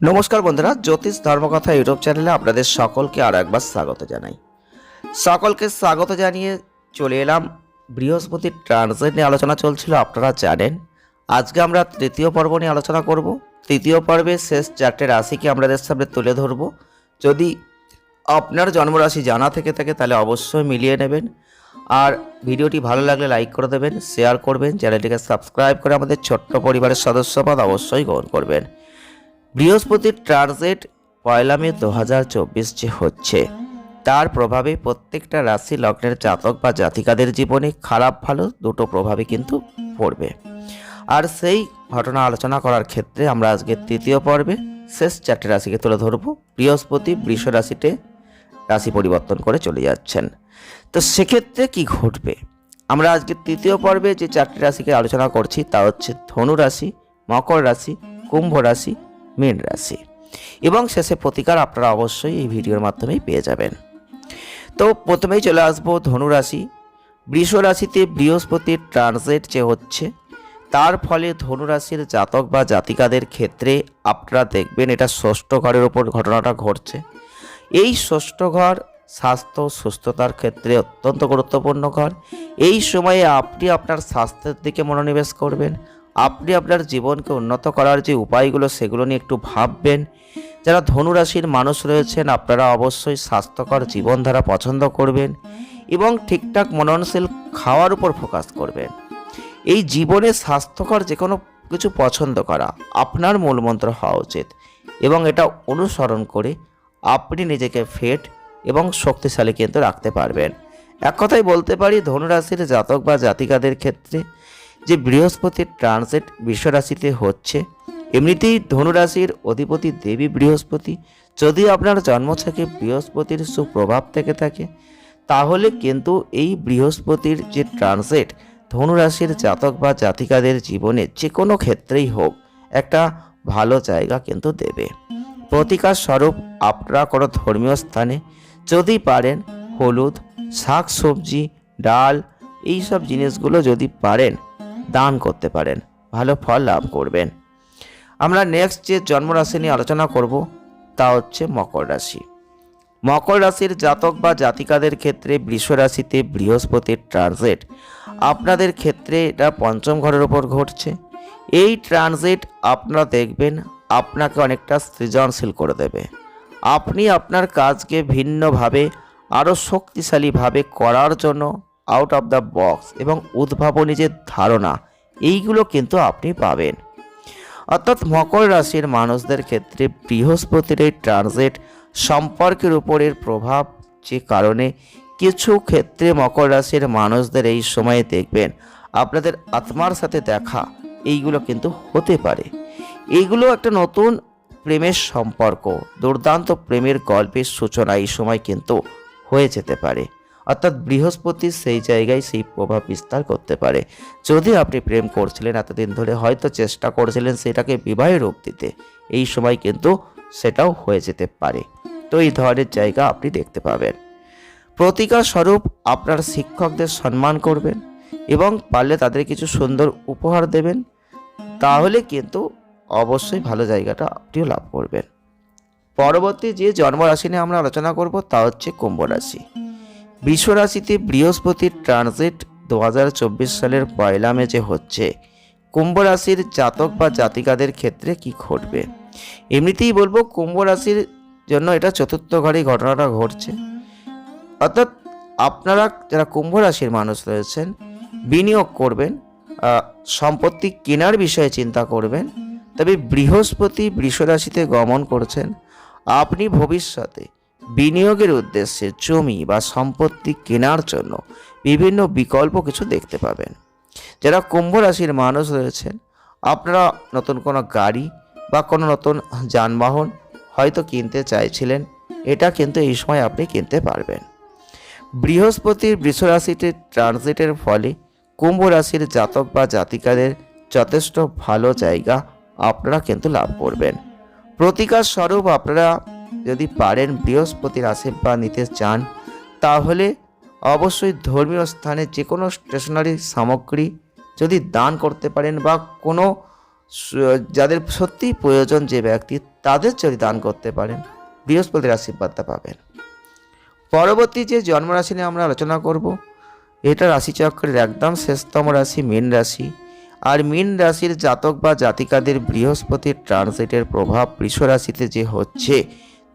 নমস্কার বন্ধুরা, জ্যোতিষ ধর্মকথা ইউটিউব চ্যানেলে আপনাদের সকলকে আরও একবার স্বাগত জানাই। সকলকে স্বাগত জানিয়ে চলে এলাম। বৃহস্পতির ট্রানজিট নিয়ে আলোচনা চলছিল, আপনারা জানেন। আজকে আমরা তৃতীয় পর্ব নিয়ে আলোচনা করব। তৃতীয় পর্বে শেষ চারটে রাশিকে আমাদের সামনে তুলে ধরব। যদি আপনার জন্মরাশি জানা থেকে থাকে, তাহলে অবশ্যই মিলিয়ে নেবেন। আর ভিডিওটি ভালো লাগলে লাইক করে দেবেন শেয়ার করবেন, চ্যানেলটিকে সাবস্ক্রাইব করে আমাদের ছোট্ট পরিবারের সদস্যপদ অবশ্যই গ্রহণ করবেন। বৃহস্পতির ট্রানজিট পয়লা মে দু হাজার চব্বিশ যে হচ্ছে, তার প্রভাবে প্রত্যেকটা রাশি লগ্নের জাতক বা জাতিকাদের জীবনে খারাপ ভালো দুটো প্রভাবই কিন্তু পড়বে। আর সেই ঘটনা আলোচনা করার ক্ষেত্রে আমরা আজকে তৃতীয় পর্বে শেষ চারটে রাশিকে তুলে ধরবো। বৃহস্পতি বৃষ রাশিতে রাশি পরিবর্তন করে চলে যাচ্ছেন। তো সেক্ষেত্রে কি ঘটবে? আমরা আজকে তৃতীয় পর্বে যে চারটি রাশিকে আলোচনা করছি, তা হচ্ছে ধনু রাশি, মকর রাশি, কুম্ভ রাশি মীন রাশি। এবং শেষে প্রতিকার আপনারা অবশ্যই এই ভিডিওর মাধ্যমেই পেয়ে যাবেন। তো প্রথমেই চলে আসব ধনু রাশি। বৃষ রাশিতে বৃহস্পতির ট্রানজিট যে হচ্ছে, তার ফলে ধনু রাশির জাতক বা জাতিকাদের ক্ষেত্রে আপনারা দেখবেন এটা ষষ্ঠ ঘরের ওপর ঘটনাটা ঘটছে। এই ষষ্ঠ ঘর স্বাস্থ্য, সুস্থতার ক্ষেত্রে অত্যন্ত গুরুত্বপূর্ণ ঘর। এই সময়ে আপনি আপনার স্বাস্থ্যের দিকে মনোনিবেশ করবেন। আপনি আপনার জীবনকে উন্নত করার যে উপায়গুলো, সেগুলো নিয়ে একটু ভাববেন। যারা ধনুরাশির মানুষ রয়েছেন, আপনারা অবশ্যই স্বাস্থ্যকর জীবনধারা পছন্দ করবেন এবং ঠিকঠাক মননশীল খাওয়ার উপর ফোকাস করবেন। এই জীবনে স্বাস্থ্যকর যে কোনো কিছু পছন্দ করা আপনার মূলমন্ত্র হওয়া উচিত এবং এটা অনুসরণ করে আপনি নিজেকে ফিট এবং শক্তিশালী কিন্তু রাখতে পারবেন। এক কথাই বলতে পারি, ধনুরাশির জাতক বা জাতিকাদের ক্ষেত্রে যে বৃহস্পতির ট্রানজিট বিশ্বরাশিতে হচ্ছে, এমনিতেই ধনুরাশির অধিপতি দেবী বৃহস্পতি। যদি আপনার জন্ম থেকে বৃহস্পতির সুপ্রভাব থেকে থাকে, তাহলে কিন্তু এই বৃহস্পতির যে ট্রানজিট ধনুরাশির জাতক বা জাতিকাদের জীবনে যে কোনো ক্ষেত্রেই হোক, একটা ভালো জায়গা কিন্তু দেবে। প্রতিকার স্বরূপ আপনারা কোনো ধর্মীয় স্থানে যদি পারেন, হলুদ, শাক সবজি, ডাল এই সব জিনিসগুলো যদি পারেন দান করতে পারেন, ভালো ফল লাভ করবেন। আমরা নেক্সট যে জন্মরাশি নিয়ে আলোচনা করব, তা হচ্ছে মকর রাশি। মকর রাশির জাতক বা জাতিকাদের ক্ষেত্রে বৃষ রাশিতে বৃহস্পতির ট্রানজিট আপনাদের ক্ষেত্রে এটা পঞ্চম ঘরের ওপর ঘটছে। এই ট্রানজিট আপনারা দেখবেন আপনাকে অনেকটা সৃজনশীল করে দেবে। আপনি আপনার কাজকে ভিন্নভাবে আরও শক্তিশালীভাবে করার জন্য আউট অফ দ্য বক্স এবং উদ্ভাবনী যে ধারণা, এইগুলো কিন্তু আপনি পাবেন। অর্থাৎ মকর রাশির মানুষদের ক্ষেত্রে বৃহস্পতির এই ট্রানজিট সম্পর্কের উপরের প্রভাব যে কারণে কিছু ক্ষেত্রে মকর রাশির মানুষদের এই সময়ে দেখবেন, আপনাদের আত্মার সাথে দেখা, এইগুলো কিন্তু হতে পারে। এইগুলো একটা নতুন প্রেমের সম্পর্ক, দুর্দান্ত প্রেমের গল্পের সূচনা এই সময় কিন্তু হয়ে যেতে পারে। অর্থাৎ বৃহস্পতি সেই জায়গায় সেই প্রভাব বিস্তার করতে পারে। যদি আপনি প্রেম করছিলেন, এতদিন ধরে হয়তো চেষ্টা করছিলেন সেটাকে বিবাহের রূপ দিতে। এই সময় কিন্তু সেটাও হয়ে যেতে পারে। তো এই ধরনের জায়গা আপনি দেখতে পাবেন। প্রতিকার স্বরূপ আপনার শিক্ষকদের সম্মান করবেন এবং পারলে তাদের কিছু সুন্দর উপহার দেবেন। তাহলে কিন্তু অবশ্যই ভালো জায়গাটা আপনিও লাভ করবেন। পরবর্তী যে জন্মরাশি নিয়ে আমরা আলোচনা করব তা হচ্ছে কুম্ভ রাশি। বিশ্ব রাশিতে বৃহস্পতির ট্রানজিট দু হাজার চব্বিশ সালের পয়লা মে যে হচ্ছে। কুম্ভ রাশির জাতক বা জাতিকাদের ক্ষেত্রে কি ঘটবে? এমনিতেই বলব কুম্ভ রাশির জন্য এটা চতুর্থ ঘরেই ঘটনাটা ঘটছে। অর্থাৎ আপনারা যারা কুম্ভ রাশির মানুষ রয়েছেন, বিনিয়োগ করবেন সম্পত্তি কেনার বিষয়ে চিন্তা করবেন, তবে বৃহস্পতি বৃষ রাশিতে গমন করছেন। আপনি ভবিষ্যতে বিনিয়োগের উদ্দেশ্যে জমি বা সম্পত্তি কেনার জন্য বিভিন্ন বিকল্প কিছু দেখতে পাবেন। যারা কুম্ভ রাশির মানুষ রয়েছেন, আপনারা নতুন কোনো গাড়ি বা কোনো নতুন যানবাহন হয়তো কিনতে চাইছিলেন, এটা কিন্তু এই সময় আপনি কিনতে পারবেন। বৃহস্পতির রাশিতে ট্রানজিটের ফলে কুম্ভ রাশির জাতক বা জাতিকাদের যথেষ্ট ভালো জায়গা আপনারা কিন্তু লাভ করবেন। প্রতিকার স্বরূপ আপনারা যদি পারেন বৃহস্পতির আশীর্বাদ নিতে চান, তাহলে অবশ্যই ধর্মীয় স্থানে যে কোনো স্টেশনারি সামগ্রী যদি দান করতে পারেন বা কোনো যাদের সত্যিই প্রয়োজন যে ব্যক্তি, তাদের যদি দান করতে পারেন, বৃহস্পতির আশীর্বাদটা পাবেন। পরবর্তী যে জন্মরাশি নিয়ে আমরা আলোচনা করব, এটা রাশিচক্রের একদম শেষতম রাশি, মীন রাশি। আর মীন রাশির জাতক বা জাতিকাদের বৃহস্পতির ট্রানজিটের প্রভাব বৃষ রাশিতে যে হচ্ছে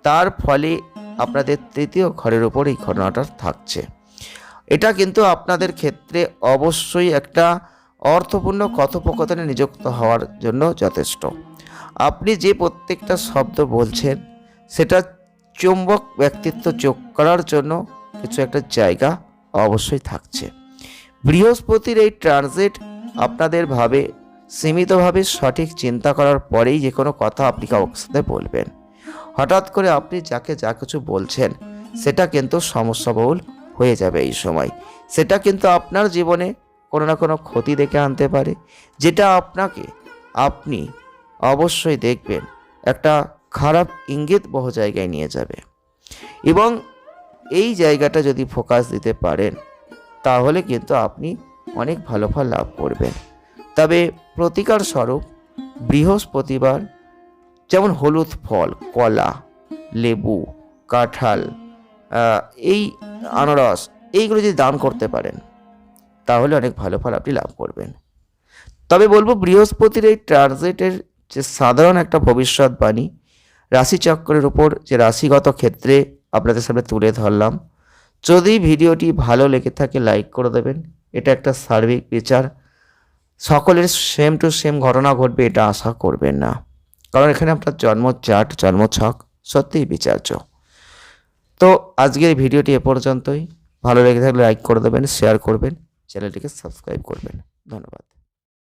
তার ফলে আপনাদের তৃতীয় ঘরের উপর এই ঘটনাটা থাকছে। এটা কিন্তু আপনাদের ক্ষেত্রে অবশ্যই একটা অর্থপূর্ণ কথোপকথনে নিযুক্ত হওয়ার জন্য যথেষ্ট। আপনি যে প্রত্যেকটা শব্দ বলছেন, সেটা চুম্বক ব্যক্তিত্ব যোগ করার জন্য কিছু একটা জায়গা অবশ্যই থাকছে। বৃহস্পতির এই ট্রানজিট আপনাদের ভাবে, সীমিতভাবে সঠিক চিন্তা করার পরেই যে কোনো কথা আপনি কাউকে সাথে বলবেন। হঠাৎ করে আপনি যাকে যা কিছু বলছেন, সেটা কিন্তু সমস্যাবহুল হয়ে যাবে এই সময়। সেটা কিন্তু আপনার জীবনে কোনো না কোনো ক্ষতি ডেকে আনতে পারে, যেটা আপনাকে, আপনি অবশ্যই দেখবেন, একটা খারাপ ইঙ্গিত বহু জায়গায় নিয়ে যাবে। এবং এই জায়গাটা যদি ফোকাস দিতে পারেন, তাহলে কিন্তু আপনি অনেক ভালো ফল লাভ করবেন। তবে প্রতিকার স্বরূপ বৃহস্পতিবার যেমন হলুদ ফল, কলা, লেবু, কাঁঠাল এই আনারস, এইগুলো যদি দান করতে পারেন, তাহলে অনেক ভালো ফল আপনি লাভ করবেন। তবে বলব, বৃহস্পতির এই ট্রানজিটের যে সাধারণ একটা ভবিষ্যৎবাণী রাশিচক্রের উপর যে রাশিগত ক্ষেত্রে আপনাদের সামনে তুলে ধরলাম, যদি ভিডিওটি ভালো লেগে থাকে, লাইক করে দেবেন। এটা একটা সার্বিক বিচার। সকলের সেম টু সেম ঘটনা ঘটবে, এটা আশা করবেন না। কারণ এখানে আপনার জন্ম চাট জন্ম ছক সত্যিই বিচার্য। তো আজকের ভিডিওটি এ পর্যন্তই। ভালো লেগে থাকলে লাইক করে দেবেন শেয়ার করবেন চ্যানেলটিকে সাবস্ক্রাইব করবেন। ধন্যবাদ।